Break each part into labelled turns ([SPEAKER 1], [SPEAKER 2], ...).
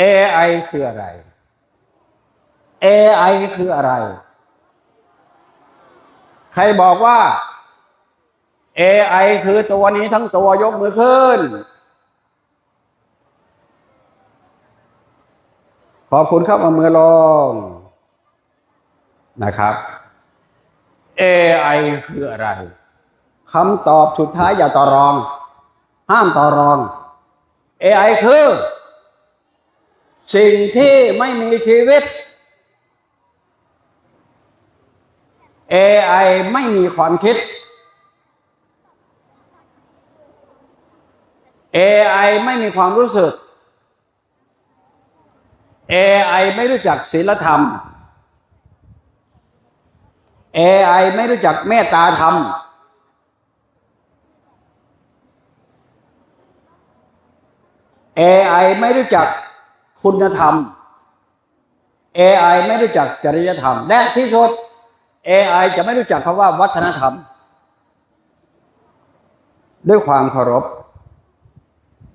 [SPEAKER 1] AI คืออะไร AI คืออะไร ใครบอกว่า AI คือตัวนี้ทั้งตัวยกมือขึ้น ขอบคุณครับเอามือลงนะครับ AI คืออะไรคำตอบสุดท้ายอย่าต่อรอง ห้ามต่อรอง AI คือ สิ่งที่ไม่มีชีวิต AI ไม่มีความคิด AI ไม่มีความรู้สึก AI ไม่รู้จักศีลธรรม AI ไม่รู้จักเมตตาธรรม AI ไม่รู้จัก คุณธรรม AI ไม่รู้จักจริยธรรม และที่สุด AI จะไม่รู้จักคำว่าวัฒนธรรม ด้วยความเคารพ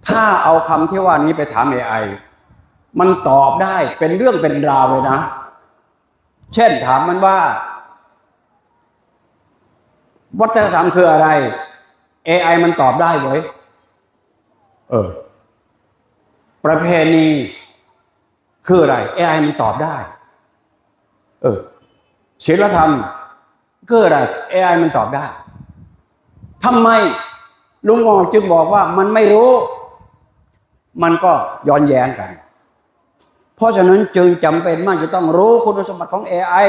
[SPEAKER 1] ถ้าเอาคำที่ว่านี้ไปถาม AI มันตอบได้เป็นเรื่องเป็นราวเลยนะ เช่นถามมันว่า วัฒนธรรมคืออะไร AI มันตอบได้เว้ยเออ ประเพณี คืออะไร AI มันตอบได้ เออศีลธรรมคืออะไร AI มันตอบได้ทำไมลุงงองจึงบอกว่ามันไม่รู้ มันก็ย้อนแย้งกัน เพราะฉะนั้นจึงจำเป็นมากจะต้องรู้คุณสมบัติของ AI